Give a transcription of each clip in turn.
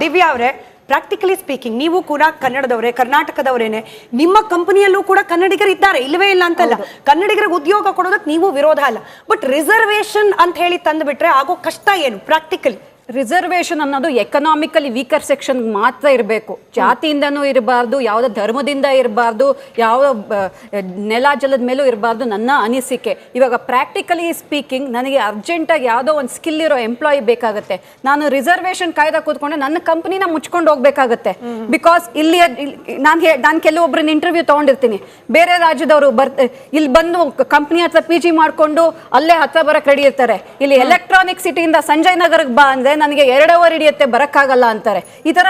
ದಿವ್ಯಾ ಅವರೇ practically speaking ನೀವು ಕೂಡ ಕನ್ನಡದವರೇ ಕರ್ನಾಟಕದವರೇನೆ ನಿಮ್ಮ ಕಂಪನಿಯಲ್ಲೂ ಕೂಡ ಕನ್ನಡಿಗರು ಇದ್ದಾರೆ ಇಲ್ಲವೇ ಇಲ್ಲ ಅಂತಲ್ಲ. ಕನ್ನಡಿಗರಿಗೆ ಉದ್ಯೋಗ ಕೊಡೋದಕ್ಕೆ ನೀವು ವಿರೋಧ ಅಲ್ಲ. ಬಟ್ ರಿಸರ್ವೇಶನ್ ಅಂತ ಹೇಳಿ ತಂದುಬಿಟ್ರೆ ಆಗೋ ಕಷ್ಟ ಏನು ಪ್ರಾಕ್ಟಿಕಲಿ ರಿಸರ್ವೇಶನ್ ಅನ್ನೋದು ಎಕನಾಮಿಕಲಿ ವೀಕರ್ ಸೆಕ್ಷನ್ ಮಾತ್ರ ಇರಬೇಕು. ಜಾತಿಯಿಂದನೂ ಇರಬಾರ್ದು ಯಾವುದೋ ಧರ್ಮದಿಂದ ಇರಬಾರ್ದು ಯಾವ ನೆಲ ಜಲದ ಮೇಲೂ ಇರಬಾರ್ದು ನನ್ನ ಅನಿಸಿಕೆ. ಇವಾಗ ಪ್ರಾಕ್ಟಿಕಲಿ ಸ್ಪೀಕಿಂಗ್ ನನಗೆ ಅರ್ಜೆಂಟಾಗಿ ಯಾವುದೋ ಒಂದು ಸ್ಕಿಲ್ ಇರೋ ಎಂಪ್ಲಾಯಿ ಬೇಕಾಗುತ್ತೆ. ನಾನು ರಿಸರ್ವೇಶನ್ ಕಾಯ್ದೆ ಕೂತ್ಕೊಂಡು ನನ್ನ ಕಂಪ್ನಿನ ಮುಚ್ಕೊಂಡು ಹೋಗ್ಬೇಕಾಗತ್ತೆ. ಬಿಕಾಸ್ ಇಲ್ಲಿ ನಾನು ನಾನು ಕೆಲವೊಬ್ಬರನ್ನ ಇಂಟರ್ವ್ಯೂ ತೊಗೊಂಡಿರ್ತೀನಿ. ಬೇರೆ ರಾಜ್ಯದವರು ಬರ್ ಇಲ್ಲಿ ಬಂದು ಕಂಪ್ನಿ ಹತ್ರ ಪಿ ಜಿ ಮಾಡಿಕೊಂಡು ಅಲ್ಲೇ ಹತ್ರ ಬರಕ್ಕೆ ರೆಡಿ ಇರ್ತಾರೆ. ಇಲ್ಲಿ ಎಲೆಕ್ಟ್ರಾನಿಕ್ ಸಿಟಿಯಿಂದ ಸಂಜಯ್ ನಗರಕ್ಕೆ ಬಾ ಅಂದ್ರೆ ನನಗೆ ಎರಡವರ್ ಹಿಡಿಯತ್ತೆ ಬರೋಕ್ಕಾಗಲ್ಲ ಅಂತಾರೆ. ಈ ತರ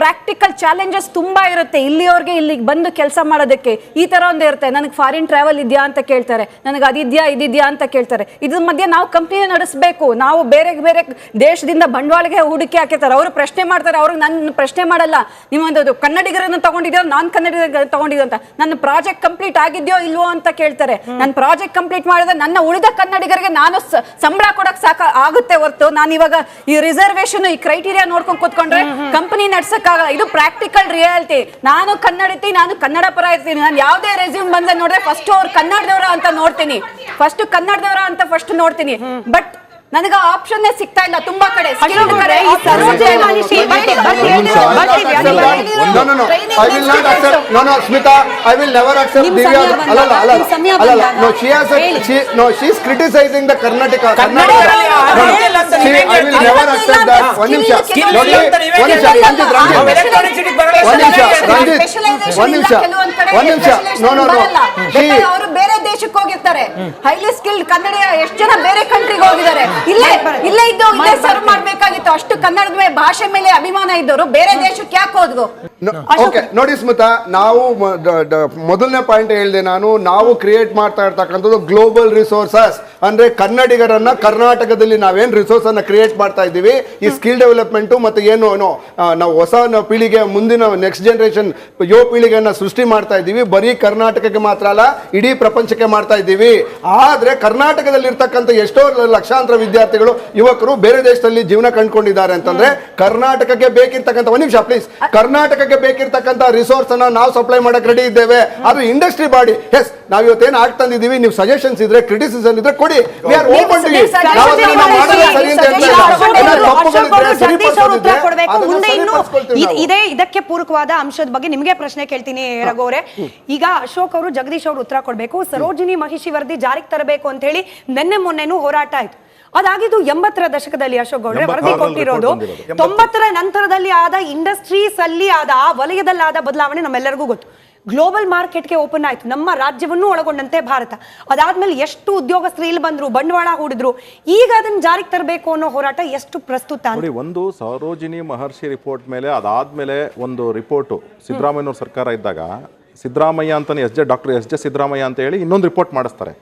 ಪ್ರಾಕ್ಟಿಕಲ್ ಚಾಲೆಂಜಸ್ ತುಂಬಾ ಇರುತ್ತೆ. ಇಲ್ಲಿಯವ್ರಿಗೆ ಇಲ್ಲಿಗೆ ಬಂದು ಕೆಲಸ ಮಾಡೋದಕ್ಕೆ ಈ ತರ ಒಂದು ಇರುತ್ತೆ. ನನಗೆ ಫಾರಿನ್ ಟ್ರಾವೆಲ್ ಇದೆಯಾ ಅಂತ ಕೇಳ್ತಾರೆ. ನನಗೆ ಅದಿದ್ಯಾ ಇದಿದ್ಯಾ ಅಂತ ಕೇಳ್ತಾರೆ. ಇದ್ರ ಮಧ್ಯೆ ನಾವು ಕಂಪ್ನಿ ನಡೆಸಬೇಕು. ನಾವು ಬೇರೆ ಬೇರೆ ದೇಶದಿಂದ ಬಂಡವಾಳಗೆ ಹೂಡಿಕೆ ಹಾಕಿರ್ತಾರೆ. ಅವರು ಪ್ರಶ್ನೆ ಮಾಡ್ತಾರೆ. ಅವ್ರಿಗೆ ನನ್ನ ಪ್ರಶ್ನೆ ಮಾಡಲ್ಲ. ನಿಮ್ಮೊಂದು ಕನ್ನಡಿಗರನ್ನು ತಗೊಂಡಿದ್ಯೋ ನಾನ್ ಕನ್ನಡಿಗರ ತಗೊಂಡಿದ್ಯೋ ಅಂತ. ನನ್ನ ಪ್ರಾಜೆಕ್ಟ್ ಕಂಪ್ಲೀಟ್ ಆಗಿದ್ಯೋ ಇಲ್ವೋ ಅಂತ ಕೇಳ್ತಾರೆ. ನನ್ನ ಪ್ರಾಜೆಕ್ಟ್ ಕಂಪ್ಲೀಟ್ ಮಾಡಿದ್ರೆ ನನ್ನ ಉಳಿದ ಕನ್ನಡಿಗರಿಗೆ ನಾನು ಸಂಬಳ ಕೊಡಕ್ ಸಾಕ ಆಗುತ್ತೆ ಹೊರತು. ನಾನು ಇವಾಗ ಈ ರಿಸರ್ವೇಶನ್ ಈ ಕ್ರೈಟೀರಿಯಾ ನೋಡ್ಕೊಂಡು ಕೂತ್ಕೊಂಡ್ರೆ ಕಂಪನಿ ಇದು ಪ್ರಾಕ್ಟಿಕಲ್ ರಿಯಾಲಿಟಿ ನಾನು ಕನ್ನಡತಿ ನಾನು ಕನ್ನಡ ಪರ ಇರ್ತೀನಿ. ನಾನು ಯಾವುದೇ ರೆಸ್ಯೂಮ್ ಬಂದ ನೋಡಿದ್ರೆ ಫಸ್ಟ್ ಅವ್ರು ಕನ್ನಡದವರ ಅಂತ ನೋಡ್ತೀನಿ. ಫಸ್ಟ್ ಕನ್ನಡದವರ ಅಂತ ಫಸ್ಟ್ ನೋಡ್ತೀನಿ. ಬಟ್ ನನಗೆ ಆಪ್ಷನ್ ಸಿಗ್ತಾ ಇಲ್ಲ ತುಂಬಾ ಕಡೆ skilled ಐ ಈ ಸರೋಜಿನಿ option ಮಹಿಷಿ ಇಲ್ಲ. ಬರ್ತಿ- ಬರ್ತಿ- Training ಬರ್ತಿ- ಬರ್ತಿ- ಬರ್ತಿ- ಬರ್ತಿ- ಬರ್ತಿ- No, no, no. I will not accept. No, no, Smita. I will never accept ನಿಮ್ Divya. ಸಮಯ ಅಲ್ಲ, ಅಲ್ಲ, ಅಲ್ಲ, ನಿಮ್ ಸಮಯ ಅಲ್ಲ, ಅಲ್ಲ. ಬಂದಾಗ No, she has a, ಹೇಳಿ. she, no, she is criticizing the Karnataka. ಕನ್ನಡಿಗರಲ್ಲಿ No, no. ಆಗೋದಿಲ್ಲ ಅಂತ See, ನೀವೇ I will ಹೇಳ್ತೀರಾ? never accept that. ಒಂದ್ ನಿಮಿಷ. Skill ನೋಡಿ, ಇಲ್ಲ ಅಂತ ನೀವೇ ಒಂದ್ ನಿಮಿಷ. ಹೇಳ್ತೀರಾ? ರಂಜಿತ್, ರಂಜಿತ್. ನಾವು electronic city ಬರಲ್ಲ. ಒಂದ್ ನಿಮಿಷ. Specialization ರಂಜಿತ್. Specialization ನಿಮಿಷ. ಕೆಲವೊಂದ್ ಕಡೆ ನಿಮಿಷ. specialization No, no, no. ಬರಲ್ಲ. She- ಬೇಕಾದ್ರೆ ಅವರು ಬೇರೆ ದೇಶಕ್ಕೆ ಹೋಗಿರ್ತಾರೆ ಹೈಲಿ ಸ್ಕಿಲ್ಡ್ ಕನ್ನಡ ಎಷ್ಟು ಜನ ಬೇರೆ ಕಂಟ್ರಿಗೆ ಹೋಗಿದ್ದಾರೆ ಇಲ್ಲೇ ಇಲ್ಲೇ ಇದ್ದು ಇಲ್ಲೇ ಸರ್ವ್ ಮಾಡ್ಬೇಕಾಗಿತ್ತು. ಅಷ್ಟು ಕನ್ನಡದ ಮೇಲೆ ಭಾಷೆ ಮೇಲೆ ಅಭಿಮಾನ ಇದ್ದವರು ಬೇರೆ ದೇಶಕ್ಕೆ ಯಾಕೆ ಹೋದ್ರು ಓಕೆ ನೋಡಿ ಸ್ಮಿತಾ ನಾವು ಮೊದಲನೇ ಪಾಯಿಂಟ್ ಹೇಳಿದೆ ನಾನು ನಾವು ಕ್ರಿಯೇಟ್ ಮಾಡ್ತಾ ಇರ್ತಕ್ಕಂಥದ್ದು ಗ್ಲೋಬಲ್ ರಿಸೋರ್ಸಸ್ ಅಂದ್ರೆ ಕನ್ನಡಿಗರನ್ನ ಕರ್ನಾಟಕದಲ್ಲಿ ನಾವೇನ್ ರಿಸೋರ್ಸ್ ಅನ್ನ ಕ್ರಿಯೇಟ್ ಮಾಡ್ತಾ ಇದ್ದೀವಿ ಈ ಸ್ಕಿಲ್ ಡೆವಲಪ್ಮೆಂಟ್ ಮತ್ತೆ ಏನು ನಾವು ಹೊಸ ಪೀಳಿಗೆ ಮುಂದಿನ ನೆಕ್ಸ್ಟ್ ಜನರೇಷನ್ ಯುವ ಪೀಳಿಗೆಯನ್ನ ಸೃಷ್ಟಿ ಮಾಡ್ತಾ ಇದ್ದೀವಿ. ಬರೀ ಕರ್ನಾಟಕಕ್ಕೆ ಮಾತ್ರ ಅಲ್ಲ ಇಡೀ ಪ್ರಪಂಚಕ್ಕೆ ಮಾಡ್ತಾ ಇದ್ದೀವಿ. ಆದ್ರೆ ಕರ್ನಾಟಕದಲ್ಲಿ ಇರ್ತಕ್ಕಂಥ ಎಷ್ಟೋ ಲಕ್ಷಾಂತರ ವಿದ್ಯಾರ್ಥಿಗಳು ಯುವಕರು ಬೇರೆ ದೇಶದಲ್ಲಿ ಜೀವನ ಕಂಡುಕೊಂಡಿದ್ದಾರೆ ಅಂತಂದ್ರೆ ಕರ್ನಾಟಕಕ್ಕೆ ಬೇಕಿರ್ತಕ್ಕಂಥ ಒಂದು ನಿಮಿಷ ಪ್ಲೀಸ್ ಕರ್ನಾಟಕಕ್ಕೆ ಬೇಕಿರ್ತಕ್ಕಂಥ ರಿಸೋರ್ಸ್ ಅನ್ನ ನಾವು ಸಪ್ಲೈ ಮಾಡಕ್ ರೆಡಿ ಇದ್ದೇವೆ. ಅದು ಇಂಡಸ್ಟ್ರಿ ಬಾಡಿ ಎಸ್ ನಾವು ಇವತ್ತೇನು ತಂದಿದ್ದೀವಿ. ನೀವು ಸಜೆಷನ್ಸ್ ಇದ್ರೆ ಕ್ರಿಟಿಸಿಸಮ್ ಇದ್ರೆ ಕೊಡಿ. ಸರಿಪಡಿಸ್ಕೊಳ್ತೀವಿ ಇದ್- ಇದಕ್ಕೆ ಪೂರಕವಾದ ಅಂಶದ ಬಗ್ಗೆ ನಿಮಗೆ ಪ್ರಶ್ನೆ ಕೇಳ್ತೀನಿ ರಘು ಅವರೇ ಈಗ ಅಶೋಕ್ ಅವರು ಜಗದೀಶ್ ಅವರು ಉತ್ತರ ಕೊಡಬೇಕು. ಸರೋಜಿನಿ ಮಹಿಷಿ ವರದಿ ಜಾರಿಗೆ ತರಬೇಕು ಅಂತ ಹೇಳಿ ನಿನ್ನೆ ಮೊನ್ನೆನೂ ಹೋರಾಟ ಆಯ್ತು. ಅದಾಗಿದ್ದು ಎಂಬತ್ತರ ದಶಕದಲ್ಲಿ ಅಶೋಕ್ ಗೌಡ್ರೆ ವರದಿ ಕೊಟ್ಟಿರೋದು. ತೊಂಬತ್ತರ ನಂತರದಲ್ಲಿ ಆದ ಇಂಡಸ್ಟ್ರೀಸ್ ಅಲ್ಲಿ ಆದ ಆ ವಲಯದಲ್ಲಿ ಆದ ಬದಲಾವಣೆ ನಮ್ಮೆಲ್ಲರಿಗೂ ಗೊತ್ತು. ಗ್ಲೋಬಲ್ ಮಾರ್ಕೆಟ್ಗೆ ಓಪನ್ ಆಯಿತು. ನಮ್ಮ ರಾಜ್ಯವನ್ನು ಒಳಗೊಂಡಂತೆ ಭಾರತ. ಅದಾದ್ಮೇಲೆ ಎಷ್ಟು ಉದ್ಯೋಗಸ್ಥರು ಇಲ್ಲಿ ಬಂದ್ರು, ಬಂಡವಾಳ ಹೂಡಿದ್ರು, ಈಗ ಅದನ್ನ ಜಾರಿಗೆ ತರಬೇಕು ಅನ್ನೋ ಹೋರಾಟ ಎಷ್ಟು ಪ್ರಸ್ತುತ ನೋಡಿ, ಒಂದು ಸರೋಜಿನಿ ಮಹರ್ಷಿ ರಿಪೋರ್ಟ್ ಮೇಲೆ, ಅದಾದ್ಮೇಲೆ ಒಂದು ರಿಪೋರ್ಟು ಸಿದ್ದರಾಮಯ್ಯನವ್ರ ಸರ್ಕಾರ ಇದ್ದಾಗ, ಸಿದ್ದರಾಮಯ್ಯ ಅಂತಲೇ S J, doctor S J Siddaramaiah ಅಂತ ಹೇಳಿ ಇನ್ನೊಂದು ರಿಪೋರ್ಟ್ ಮಾಡಿಸ್ತಾರೆ.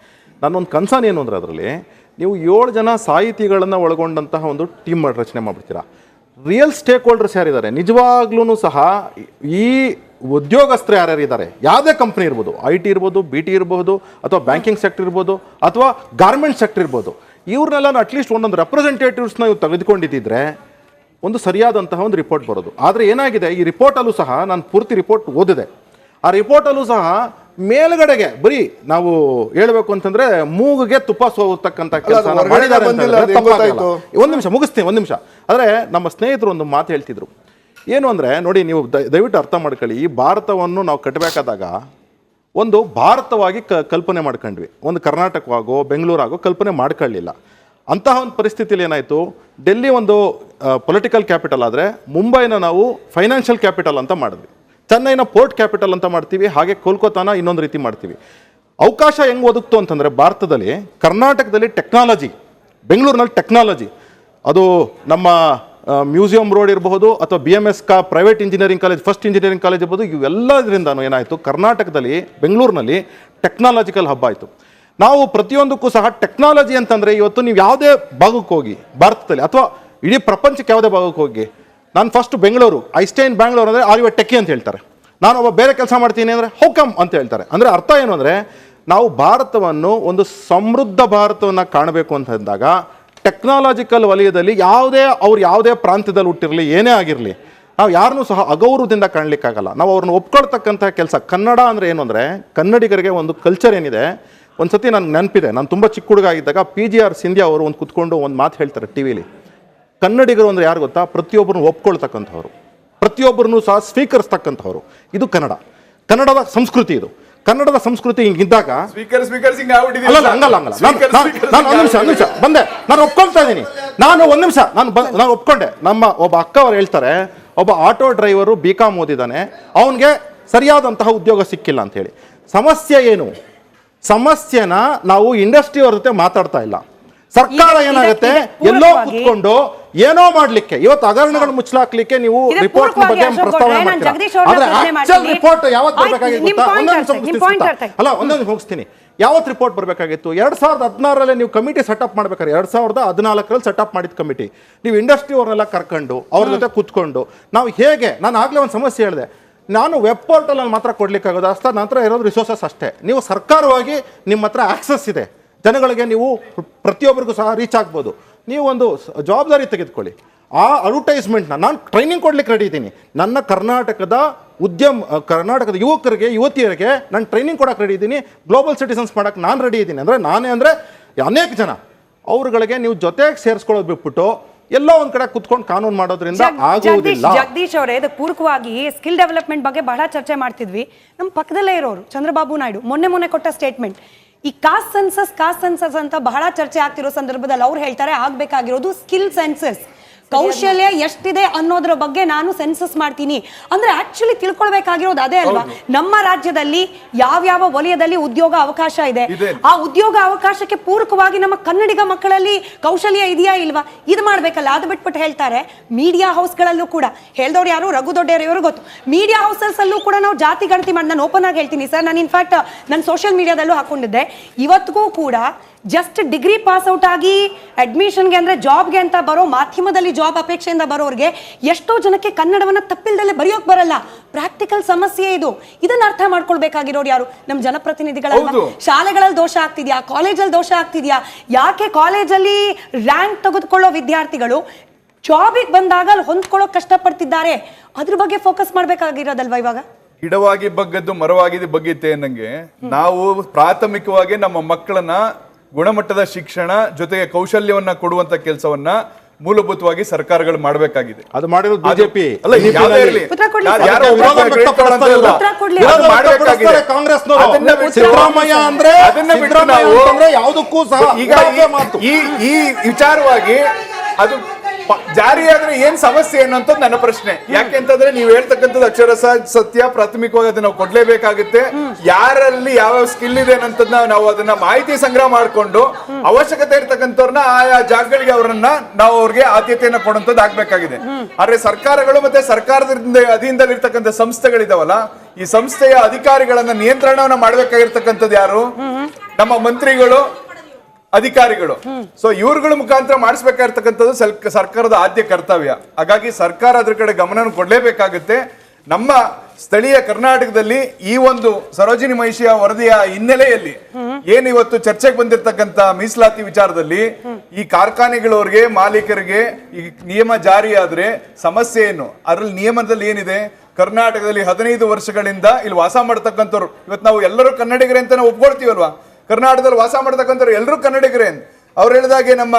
ನನ್ನೊಂದು ಕನ್ಸರ್ನ್ ಏನು ಅಂದರೆ ಅದರಲ್ಲಿ, ನೀವು ಏಳು ಜನ ಸಾಹಿತಿಗಳನ್ನು ಒಳಗೊಂಡಂತಹ ಒಂದು ಟೀಮ್ ರಚನೆ ಮಾಡ್ಬಿಡ್ತೀರಾ. ರಿಯಲ್ ಸ್ಟೇಕ್ ಹೋಲ್ಡರ್ಸ್ ಯಾರಿದ್ದಾರೆ? ನಿಜವಾಗ್ಲೂ ಸಹ ಈ ಉದ್ಯೋಗಸ್ಥರು ಯಾರ್ಯಾರು ಇದ್ದಾರೆ? ಯಾವುದೇ ಕಂಪ್ನಿ ಇರ್ಬೋದು. ಐ ಟಿ ಇರ್ಬೋದು ಬಿ ಟಿ ಇರ್ಬೋದು, ಅಥವಾ ಬ್ಯಾಂಕಿಂಗ್ ಸೆಕ್ಟರ್ ಇರ್ಬೋದು, ಅಥವಾ ಗಾರ್ಮೆಂಟ್ ಸೆಕ್ಟರ್ ಇರ್ಬೋದು. ಇವ್ರನ್ನೆಲ್ಲ ಅಟ್ಲೀಸ್ಟ್ ಒಂದೊಂದು ರೆಪ್ರೆಸೆಂಟೇಟಿವ್ಸ್ನ ಇವ್ರು ತೆಗೆದುಕೊಂಡಿದ್ದಿದ್ರೆ ಒಂದು ಸರಿಯಾದಂತಹ ಒಂದು ರಿಪೋರ್ಟ್ ಬರೋದು. ಆದರೆ ಏನಾಗಿದೆ? ಈ ರಿಪೋರ್ಟಲ್ಲೂ ಸಹ ನಾನು ಪೂರ್ತಿ ರಿಪೋರ್ಟ್ ಓದಿದೆ. ಆ ರಿಪೋರ್ಟಲ್ಲೂ ಸಹ ಮೇಲ್ಗಡೆಗೆ ಬರೀ ನಾವು ಹೇಳ್ಬೇಕು ಅಂತಂದ್ರೆ ಮೂಗಿಗೆ ತುಪ್ಪ ಸೋತಕ್ಕಂತ ಕೆಲಸ ಒಂದ್ ನಿಮಿಷ ಮುಗಿಸ್ತೀನಿ ಒಂದು ನಿಮಿಷ. ಆದರೆ ನಮ್ಮ ಸ್ನೇಹಿತರು ಒಂದು ಮಾತು ಹೇಳ್ತಿದ್ರು. ಏನು ಅಂದರೆ ನೋಡಿ ನೀವು ದಯ- ದಯವಿಟ್ಟು ಅರ್ಥ ಮಾಡ್ಕೊಳ್ಳಿ ಈ ಭಾರತವನ್ನು ನಾವು ಕಟ್ಟಬೇಕಾದಾಗ ಒಂದು ಭಾರತವಾಗಿ ಕ ಕಲ್ಪನೆ ಮಾಡ್ಕೊಂಡ್ವಿ. ಒಂದು ಕರ್ನಾಟಕವಾಗೋ ಬೆಂಗಳೂರಾಗೋ ಕಲ್ಪನೆ ಮಾಡ್ಕೊಳ್ಳಿಲ್ಲ. ಅಂತಹ ಒಂದು ಪರಿಸ್ಥಿತಿಯಲ್ಲಿ ಏನಾಯಿತು? ಡೆಲ್ಲಿ ಒಂದು ಪೊಲಿಟಿಕಲ್ ಕ್ಯಾಪಿಟಲ್ ಆದರೆ ಮುಂಬೈನ ನಾವು ಫೈನಾನ್ಷಿಯಲ್ ಕ್ಯಾಪಿಟಲ್ ಅಂತ ಮಾಡಿದ್ವಿ. ಚೆನ್ನೈನ ಪೋರ್ಟ್ ಕ್ಯಾಪಿಟಲ್ ಅಂತ ಮಾಡ್ತೀವಿ, ಹಾಗೆ ಕೋಲ್ಕತ್ತಾನ ಇನ್ನೊಂದು ರೀತಿ ಮಾಡ್ತೀವಿ. ಅವಕಾಶ ಹೆಂಗೆ ಒದಗ್ತು ಅಂತಂದರೆ ಭಾರತದಲ್ಲಿ ಕರ್ನಾಟಕದಲ್ಲಿ ಟೆಕ್ನಾಲಜಿ, ಬೆಂಗಳೂರಿನಲ್ಲಿ ಟೆಕ್ನಾಲಜಿ. ಅದು ನಮ್ಮ ಮ್ಯೂಸಿಯಂ ರೋಡ್ ಇರಬಹುದು ಅಥವಾ ಬಿ ಎಂ ಎಸ್ ಕಾ private engineering college, first engineering college ಇರ್ಬೋದು ಇವೆಲ್ಲದರಿಂದನೂ ಏನಾಯಿತು? ಕರ್ನಾಟಕದಲ್ಲಿ, ಬೆಂಗಳೂರಿನಲ್ಲಿ ಟೆಕ್ನಾಲಜಿಕಲ್ ಹಬ್ ಆಯಿತು. ನಾವು ಪ್ರತಿಯೊಂದಕ್ಕೂ ಸಹ ಟೆಕ್ನಾಲಜಿ ಅಂತಂದರೆ ಇವತ್ತು ನೀವು ಯಾವುದೇ ಭಾಗಕ್ಕೆ ಹೋಗಿ, ಭಾರತದಲ್ಲಿ ಅಥವಾ ಇಡೀ ಪ್ರಪಂಚಕ್ಕೆ ಯಾವುದೇ ಭಾಗಕ್ಕೆ ಹೋಗಿ ನಾನು first Bengaluru I stay in Bangalore ಅಂದರೆ ಆರ್ ಯು ಟೆಕ್ಕಿ ಅಂತ ಹೇಳ್ತಾರೆ. ನಾನು ಒಬ್ಬ ಬೇರೆ ಕೆಲಸ ಮಾಡ್ತೀನಿ ಅಂದರೆ ಹೌಕಮ್ ಅಂತ ಹೇಳ್ತಾರೆ. ಅಂದರೆ ಅರ್ಥ ಏನು ಅಂದರೆ ನಾವು ಭಾರತವನ್ನು ಒಂದು ಸಮೃದ್ಧ ಭಾರತವನ್ನು ಕಾಣಬೇಕು ಅಂತ ಅಂದಾಗ ಟೆಕ್ನಾಲಜಿಕಲ್ ವಲಯದಲ್ಲಿ ಯಾವುದೇ ಅವ್ರು ಯಾವುದೇ ಪ್ರಾಂತ್ಯದಲ್ಲಿ ಹುಟ್ಟಿರಲಿ, ಏನೇ ಆಗಿರಲಿ, ನಾವು ಯಾರನ್ನೂ ಸಹ ಅಗೌರವದಿಂದ ಕಾಣಲಿಕ್ಕಾಗಲ್ಲ. ನಾವು ಅವ್ರನ್ನ ಒಪ್ಕೊಳ್ತಕ್ಕಂಥ ಕೆಲಸ. ಕನ್ನಡ ಅಂದರೆ ಏನು ಅಂದರೆ ಕನ್ನಡಿಗರಿಗೆ ಒಂದು ಕಲ್ಚರ್ ಏನಿದೆ ಒಂದು ಸತಿ ನನಗೆ ನೆನಪಿದೆ. ನಾನು ತುಂಬ ಚಿಕ್ಕ ಹುಡುಗ ಆಗಿದ್ದಾಗ ಪಿ ಜಿ ಆರ್ ಸಿಂಧ್ಯಾ ಅವರು ಒಂದು ಕುತ್ಕೊಂಡು ಒಂದು ಮಾತು ಹೇಳ್ತಾರೆ ಟಿ ವಿಲಿ ಕನ್ನಡಿಗರು ಅಂದರೆ ಯಾರು ಗೊತ್ತಾ? ಪ್ರತಿಯೊಬ್ಬರನ್ನು ಒಪ್ಕೊಳ್ತಕ್ಕಂಥವ್ರು. ಪ್ರತಿಯೊಬ್ಬರನ್ನು ಸಹ ಸ್ವೀಕರಿಸ್ತಕ್ಕಂಥವ್ರು. ಇದು ಕನ್ನಡ. ಕನ್ನಡದ ಸಂಸ್ಕೃತಿ ಇದು. ಕನ್ನಡದ ಸಂಸ್ಕೃತಿ ಹಿಂಗಿದ್ದಾಗ ಹಂಗಲ್ಲ ಹಂಗಲ್ಲ. ನಾನು ಒಂದು ನಿಮಿಷ ಒಂದು ನಿಮಿಷ. ಬಂದೆ. ನಾನು ಒಪ್ಕೊಳ್ತಾ ಇದ್ದೀನಿ. ನಾನು ಒಂದು ನಿಮಿಷ. ನಾನು ನಾನು ಒಪ್ಕೊಂಡೆ. ನಮ್ಮ ಒಬ್ಬ ಅಕ್ಕ ಅವ್ರು ಹೇಳ್ತಾರೆ ಒಬ್ಬ ಆಟೋ ಡ್ರೈವರು ಬಿ ಕಾಮ್ ಓದಿದ್ದಾನೆ. ಅವನಿಗೆ ಸರಿಯಾದಂತಹ ಉದ್ಯೋಗ ಸಿಕ್ಕಿಲ್ಲ ಅಂತ ಹೇಳಿ. ಸಮಸ್ಯೆ ಏನು? ಸಮಸ್ಯೆನ ನಾವು ಇಂಡಸ್ಟ್ರಿಯವ್ರ ಜೊತೆ ಮಾತಾಡ್ತಾ ಇಲ್ಲ. ಸರ್ಕಾರ ಏನಾಗುತ್ತೆ? ಎಲ್ಲೋ ಕುತ್ಕೊಂಡು ಏನೋ ಮಾಡ್ಲಿಕ್ಕೆ ಇವತ್ತು ಹಗರಣಗಳು ಮುಚ್ಚಲಾಕ್ಲಿಕ್ಕೆ ನೀವು ರಿಪೋರ್ಟ್ ಬಗ್ಗೆ ಪ್ರಸ್ತಾವನೆ ಮಾಡ್ತೀರಾ? ಆದ್ರೆ ಆಕ್ಚುಲ್ ರಿಪೋರ್ಟ್ ಯಾವತ್ತು ಬರ್ಬೇಕಾಗಿತ್ತು ಅಲ್ಲ ಒಂದೊಂದು ಮುಗಿಸ್ತೀನಿ. ಯಾವತ್ತು ರಿಪೋರ್ಟ್ ಬರಬೇಕಾಗಿತ್ತು? ಎರಡ್ ಸಾವಿರದ ಹದಿನಾರರಲ್ಲಿ ನೀವು ಕಮಿಟಿ ಸೆಟಪ್ ಮಾಡ್ಬೇಕಾದ್ರೆ ಎರಡ್ ಸಾವಿರದ ಹದಿನಾಲ್ಕರಲ್ಲಿ ಸೆಟಪ್ ಮಾಡಿದ ಕಮಿಟಿ ನೀವು ಇಂಡಸ್ಟ್ರಿ ಅವ್ರನ್ನೆಲ್ಲ ಕರ್ಕೊಂಡು ಅವ್ರ ಜೊತೆ ಕೂತ್ಕೊಂಡು ನಾವು ಹೇಗೆ? ನಾನು ಆಗ್ಲೇ ಒಂದು ಸಮಸ್ಯೆ ಹೇಳಿದೆ. ನಾನು ವೆಬ್ ಪೋರ್ಟಲಲ್ಲಿ ಮಾತ್ರ ಕೊಡ್ಲಿಕ್ಕಾಗೋದು? ಅಷ್ಟ ನಂತರ ಇರೋದು ರಿಸೋರ್ಸಸ್ ಅಷ್ಟೇ. ನೀವು ಸರ್ಕಾರವಾಗಿ ನಿಮ್ಮ ಹತ್ರ ಆಕ್ಸಸ್ ಇದೆ. ಜನಗಳಿಗೆ ನೀವು ಪ್ರತಿಯೊಬ್ಬರಿಗೂ ಸಹ ರೀಚ್ ಆಗ್ಬೋದು. ನೀವು ಒಂದು ಜವಾಬ್ದಾರಿ ತೆಗೆದುಕೊಳ್ಳಿ. ಆ ಅಡ್ವರ್ಟೈಸ್ಮೆಂಟ್ನ ನಾನು ಟ್ರೈನಿಂಗ್ ಕೊಡಲಿಕ್ಕೆ ರೆಡಿ ಇದ್ದೀನಿ. ನನ್ನ ಕರ್ನಾಟಕದ ಉದ್ಯಮ ಕರ್ನಾಟಕದ ಯುವಕರಿಗೆ ಯುವತಿಯರಿಗೆ ನಾನು ಟ್ರೈನಿಂಗ್ ಕೊಡಕ್ಕೆ ರೆಡಿ ಇದ್ದೀನಿ. ಗ್ಲೋಬಲ್ ಸಿಟಿಸನ್ಸ್ ಮಾಡಕ್ಕೆ ನಾನು ರೆಡಿ ಇದ್ದೀನಿ. ಅಂದರೆ ನಾನೇ ಅಂದರೆ ಅನೇಕ ಜನ. ಅವರುಗಳಿಗೆ ನೀವು ಜೊತೆಗೆ ಸೇರಿಸ್ಕೊಳ್ಳೋದು ಬಿಟ್ಬಿಟ್ಟು ಎಲ್ಲೋ ಒಂದ್ ಕಡೆ ಕುತ್ಕೊಂಡು ಕಾನೂನು ಮಾಡೋದ್ರಿಂದ ಜಗದೀಶ್ ಆಗುವುದಿಲ್ಲ. ಜಗದೀಶ್ ಅವರೇ ಇದಕ್ಕೆ ಪೂರಕವಾಗಿ ಸ್ಕಿಲ್ ಡೆವಲಪ್ಮೆಂಟ್ ಬಗ್ಗೆ ಬಹಳ ಚರ್ಚೆ ಮಾಡ್ತಿದ್ವಿ. ನಮ್ಮ ಪಕ್ಕದಲ್ಲೇ ಇರೋರು ಚಂದ್ರಬಾಬು ನಾಯ್ಡು ಮೊನ್ನೆ ಮೊನ್ನೆ ಕೊಟ್ಟ ಸ್ಟೇಟ್ಮೆಂಟ್ ಈ ಕಾಸ್ಟ್ ಸೆನ್ಸಸ್ ಕಾಸ್ಟ್ ಸೆನ್ಸಸ್ ಅಂತ ಬಹಳ ಚರ್ಚೆ ಆಗ್ತಿರೋ ಸಂದರ್ಭದಲ್ಲಿ ಅವ್ರು ಹೇಳ್ತಾರೆ ಆಗ್ಬೇಕಾಗಿರೋದು ಸ್ಕಿಲ್ ಸೆನ್ಸಸ್ ಕೌಶಲ್ಯ ಎಷ್ಟಿದೆ ಅನ್ನೋದ್ರ ಬಗ್ಗೆ ನಾನು ಸೆನ್ಸಸ್ ಮಾಡ್ತೀನಿ. ಅಂದ್ರೆ ಆಕ್ಚುಲಿ ತಿಳ್ಕೊಳ್ಬೇಕಾಗಿರೋದು ಅದೇ ಅಲ್ವಾ? ನಮ್ಮ ರಾಜ್ಯದಲ್ಲಿ ಯಾವ್ಯಾವ ವಲಯದಲ್ಲಿ ಉದ್ಯೋಗ ಅವಕಾಶ ಇದೆ. ಆ ಉದ್ಯೋಗ ಅವಕಾಶಕ್ಕೆ ಪೂರಕವಾಗಿ ನಮ್ಮ ಕನ್ನಡಿಗ ಮಕ್ಕಳಲ್ಲಿ ಕೌಶಲ್ಯ ಇದೆಯಾ ಇಲ್ವಾ? ಇದು ಮಾಡ್ಬೇಕಲ್ಲ. ಅದು ಬಿಟ್ಬಿಟ್ಟು ಹೇಳ್ತಾರೆ ಮೀಡಿಯಾ ಹೌಸ್ಗಳಲ್ಲೂ ಕೂಡ. ಹೇಳ್ದವ್ರು ಯಾರು? ರಘು ದೊಡ್ಡೆಯವರು ಗೊತ್ತು. ಮೀಡಿಯಾ ಹೌಸಸ್ ಅಲ್ಲೂ ಕೂಡ ನಾವು ಜಾತಿ ಗಣತಿ ಮಾಡಿ ನಾನು ಓಪನ್ ಆಗಿ ಹೇಳ್ತೀನಿ ಸರ್. ನಾನು ಇನ್ಫ್ಯಾಕ್ಟ್ ನಾನು ಸೋಷಿಯಲ್ ಮೀಡಿಯಾದಲ್ಲೂ ಹಾಕೊಂಡಿದ್ದೆ. ಇವತ್ತಿಗೂ ಕೂಡ ಜಸ್ಟ್ ಡಿಗ್ರಿ ಪಾಸ್ ಔಟ್ ಆಗಿ ಅಡ್ಮಿಷನ್ಗೆ ಅಂದ್ರೆ ಜಾಬ್ಗೆ ಅಂತ ಬರೋ ಮಾಧ್ಯಮದಲ್ಲಿ ಜಾಬ್ ಅಪೇಕ್ಷೆಯಿಂದ ಬರೋರಿಗೆ ಎಷ್ಟೋ ಜನಕ್ಕೆ ಕನ್ನಡವನ್ನ ತಪ್ಪಿಲ್ದಲ್ಲೇ ಬರೆಯೋಕ್ ಬರಲ್ಲ. ಪ್ರಾಕ್ಟಿಕಲ್ ಸಮಸ್ಯೆ ಇದು. ಇದನ್ನ ಅರ್ಥ ಮಾಡ್ಕೊಳ್ಬೇಕಾಗಿರೋರು ಯಾರು? ನಮ್ಮ ಜನಪ್ರತಿನಿಧಿಗಳಲ್ಲ ಹೌದು. ಶಾಲೆಗಳಲ್ಲಿ ದೋಷ ಆಗ್ತಿದೆಯಾ? ಕಾಲೇಜಲ್ಲಿ ದೋಷ ಆಗ್ತಿದ್ಯಾ? ಯಾಕೆ ಕಾಲೇಜಲ್ಲಿ ರ್ಯಾಂಕ್ ತೆಗೆದುಕೊಳ್ಳೋ ವಿದ್ಯಾರ್ಥಿಗಳು ಜಾಬಿಗೆ ಬಂದಾಗ ಅಲ್ಲಿ ಹೊಂದ್ಕೊಳ್ಳೋಕೆ ಕಷ್ಟಪಡ್ತಿದ್ದಾರೆ? ಅದ್ರ ಬಗ್ಗೆ ಫೋಕಸ್ ಮಾಡಬೇಕಾಗಿರೋದಲ್ವಾ ಇವಾಗ? ಗಿಡವಾಗಿ ಬಗ್ಗದ್ದು ಮರವಾಗಿ ಬಗ್ಗಿತ್ತೆ ನಂಗೆ ನಾವು ಪ್ರಾಥಮಿಕವಾಗಿ ನಮ್ಮ ಮಕ್ಕಳನ್ನ ಗುಣಮಟ್ಟದ ಶಿಕ್ಷಣ ಜೊತೆಗೆ ಕೌಶಲ್ಯವನ್ನ ಕೊಡುವಂತ ಕೆಲಸವನ್ನ ಮೂಲಭೂತವಾಗಿ ಸರ್ಕಾರಗಳು ಮಾಡಬೇಕಾಗಿದೆ. ಅದು ಮಾಡಿರೋದು ಬಿಜೆಪಿ. ಅಲ್ಲ, ಯಾವ್ದೇ ಇರ್ಲಿ. ಸಿದ್ದರಾಮಯ್ಯ ಅಂದ್ರೆ ಅದನ್ನ ಬಿಟ್ಟು ನಾವು ಅಂತಂದ್ರೆ ಯಾವುದಕ್ಕೂ ಸಹ ಈಗ ಈ- ಮಾತು. ಈ ಈ ವಿಚಾರವಾಗಿ ಅದು ಜಾರಿಯಾದ್ರೆ ಏನ್ ಸಮಸ್ಯೆ ಅನ್ನೋಂಥದ್ದು ನನ್ನ ಪ್ರಶ್ನೆ. ಯಾಕೆಂತಂದ್ರೆ ನೀವು ಹೇಳ್ತಕ್ಕಂಥದ್ದು ಅಕ್ಷರ ಸತ್ಯ, ಪ್ರಾಥಮಿಕವಾಗಿ ಅದನ್ನ ನಾವು ಕೊಡ್ಲೇಬೇಕಾಗುತ್ತೆ. ಯಾರಲ್ಲಿ ಯಾವ ಸ್ಕಿಲ್ ಇದೆ ಅನ್ನೋದನ್ನ ನಾವು ಅದನ್ನ ಮಾಹಿತಿ ಸಂಗ್ರಹ ಮಾಡ್ಕೊಂಡು ಅವಶ್ಯಕತೆ ಇರ್ತಕ್ಕಂಥವ್ರನ್ನ ಆಯಾ ಜಾಗಗಳಿಗೆ ಅವರನ್ನ ನಾವು ಅವ್ರಿಗೆ ಆದ್ಯತೆಯನ್ನ ಕೊಡುವಂಥದ್ದು ಆಗ್ಬೇಕಾಗಿದೆ. ಆದ್ರೆ ಸರ್ಕಾರಗಳು ಮತ್ತೆ ಸರ್ಕಾರದಿಂದ ಅಧೀನದಲ್ಲಿರ್ತಕ್ಕಂಥ ಸಂಸ್ಥೆಗಳಿದಾವಲ್ಲ, ಈ ಸಂಸ್ಥೆಯ ಅಧಿಕಾರಿಗಳನ್ನ ನಿಯಂತ್ರಣವನ್ನ ಮಾಡ್ಬೇಕಾಗಿರ್ತಕ್ಕಂಥದ್ದು ಯಾರು? ನಮ್ಮ ಮಂತ್ರಿಗಳು ಅಧಿಕಾರಿಗಳು. ಸೊ ಇವ್ರಗಳ ಮುಖಾಂತರ ಮಾಡಿಸ್ಬೇಕಾಗಿರ್ತಕ್ಕಂಥದ್ದು ಸರ್ಕಾರದ ಆದ್ಯ ಕರ್ತವ್ಯ. ಹಾಗಾಗಿ ಸರ್ಕಾರ ಅದ್ರ ಕಡೆ ಗಮನ ಕೊಡಲೇಬೇಕಾಗುತ್ತೆ. ನಮ್ಮ ಸ್ಥಳೀಯ ಕರ್ನಾಟಕದಲ್ಲಿ ಈ ಒಂದು ಸರೋಜಿನಿ ಮಹಿಷಿಯ ವರದಿಯ ಹಿನ್ನೆಲೆಯಲ್ಲಿ ಏನು ಇವತ್ತು ಚರ್ಚೆಗೆ ಬಂದಿರತಕ್ಕಂತ ಮೀಸಲಾತಿ ವಿಚಾರದಲ್ಲಿ ಈ ಕಾರ್ಖಾನೆಗಳವ್ರಿಗೆ, ಮಾಲೀಕರಿಗೆ ಈ ನಿಯಮ ಜಾರಿಯಾದ್ರೆ ಸಮಸ್ಯೆ ಏನು? ಅದ್ರಲ್ಲಿ ನಿಯಮದಲ್ಲಿ ಏನಿದೆ? ಕರ್ನಾಟಕದಲ್ಲಿ ಹದಿನೈದು ವರ್ಷಗಳಿಂದ ಇಲ್ಲಿ ವಾಸ ಮಾಡ್ತಕ್ಕಂಥವ್ರು. ಇವತ್ತು ನಾವು ಎಲ್ಲರೂ ಕನ್ನಡಿಗರೇ ಅಂತ ನಾವು ಒಪ್ಕೊಳ್ತೀವಲ್ವಾ? ಕರ್ನಾಟಕದಲ್ಲಿ ವಾಸ ಮಾಡ್ತಕ್ಕಂಥವ್ರು ಎಲ್ಲರೂ ಕನ್ನಡಿಗರೇನು ಅವ್ರು ಹೇಳಿದಾಗೆ ನಮ್ಮ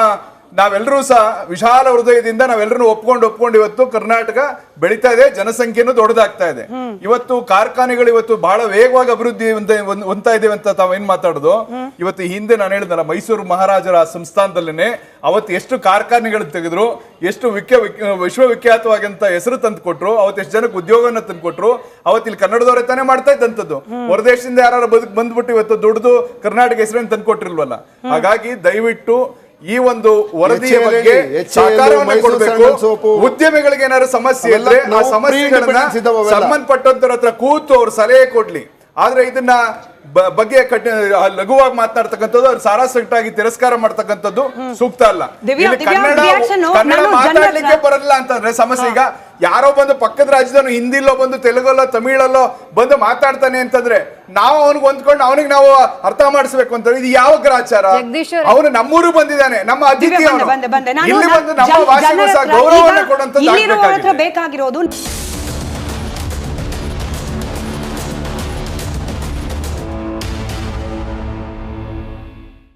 ನಾವೆಲ್ಲರೂ ಸಹ ವಿಶಾಲ ಹೃದಯದಿಂದ ನಾವೆಲ್ಲರೂ ಒಪ್ಕೊಂಡು ಒಪ್ಕೊಂಡು ಇವತ್ತು ಕರ್ನಾಟಕ ಬೆಳೀತಾ ಇದೆ, ಜನಸಂಖ್ಯೆನೂ ದೊಡ್ಡದಾಗ್ತಾ ಇದೆ. ಇವತ್ತು ಕಾರ್ಖಾನೆಗಳು ಇವತ್ತು ಬಹಳ ವೇಗವಾಗಿ ಅಭಿವೃದ್ಧಿ ಹೊಂದ್ತಾ ಇದ್ದೇವೆ ಅಂತ ತಾವ್ ಏನ್ ಮಾತಾಡೋದು? ಇವತ್ತು ಹಿಂದೆ ನಾನು ಹೇಳಿದ್ನಲ್ಲ, ಮೈಸೂರು ಮಹಾರಾಜರ ಸಂಸ್ಥಾನದಲ್ಲೇನೆ ಅವತ್ತು ಎಷ್ಟು ಕಾರ್ಖಾನೆಗಳು ತೆಗೆದ್ರು, ಎಷ್ಟು ವಿಖ್ಯ ವಿಶ್ವವಿಖ್ಯಾತವಾಗಿಂತ ಹೆಸರು ತಂದು ಕೊಟ್ರು ಅವತ್ತು ಎಷ್ಟು ಜನಕ್ಕೆ ಉದ್ಯೋಗವನ್ನು ತಂದು ಕೊಟ್ರು ಅವತ್ತು ಇಲ್ಲಿ ಕನ್ನಡದವರೇ ತಾನೇ ಮಾಡ್ತಾ ಇದ್ದಂಥದ್ದು ಹೊರದೇಶದಿಂದ ಯಾರು ಬದುಕು ಬಂದ್ಬಿಟ್ಟು ಇವತ್ತು ದುಡ್ದು ಕರ್ನಾಟಕ ಹೆಸರನ್ನು ತಂದು ಕೊಟ್ಟಿರ್ಲ್ವಲ್ಲ ಹಾಗಾಗಿ ದಯವಿಟ್ಟು ಈ ಒಂದು ವರದಿಯ ಬಗ್ಗೆ ಸಹಕಾರವನ್ನು ಕೊಡಬೇಕು ಉದ್ಯಮಿಗಳಿಗೆ ಏನಾದ್ರು ಸಮಸ್ಯೆ ಇದ್ರೆ ಆ ಸಮಸ್ಯೆಗಳನ್ನ. ಸಂಬಂಧಪಟ್ಟಂತರ ಹತ್ರ ಕೂತು ಅವ್ರ ಸಲಹೆ ಕೊಡ್ಲಿ ಆದ್ರೆ ಇದನ್ನ ಬ- ಬಗ್ಗೆ ಕಠಿಣ ಲಘುವಾಗಿ ಮಾತನಾಡ್ತಕ್ಕಂಥದ್ದು ಅವ್ರು ಸಾರಾಸಟ್ಟಾಗಿ ತಿರಸ್ಕಾರ ಮಾಡ್ತಕ್ಕಂಥದ್ದು ಸೂಕ್ತ ಅಲ್ಲ. ಕನ್ನಡ ಕನ್ನಡ ಮಾತಾಡ್ಲಿಕ್ಕೆ ಬರಲ್ಲ ಅಂತಂದ್ರೆ ಸಮಸ್ಯೆ. ಈಗ ಯಾರೋ ಬಂದು ಪಕ್ಕದ ರಾಜ್ಯದವನು ಹಿಂದಿಲ್ಲೋ ಬಂದು ತೆಲುಗಲ್ಲೋ ತಮಿಳಲ್ಲೋ ಬಂದು ಮಾತಾಡ್ತಾನೆ ಅಂತಂದ್ರೆ ನಾವು ಅವನಿಗೆ ಹೊಂದ್ಕೊಂಡು ಅವನಿಗೆ ನಾವು ಅರ್ಥ ಮಾಡಿಸ್ಬೇಕು ಅಂತ ಇದು ಯಾವ ಗ್ರಾಚಾರ? ಅವನು ನಮ್ಮೂರು ಬಂದಿದ್ದಾನೆ ನಮ್ಮ ಅತಿಥಿ ಅವನು. ಇಲ್ಲಿ ಬಂದು ನಮ್ಮ ಭಾಷೆಗೂ ಗೌರವವನ್ನು ಕೊಡುವಂತ. ಬೇಕಾಗಿರೋದು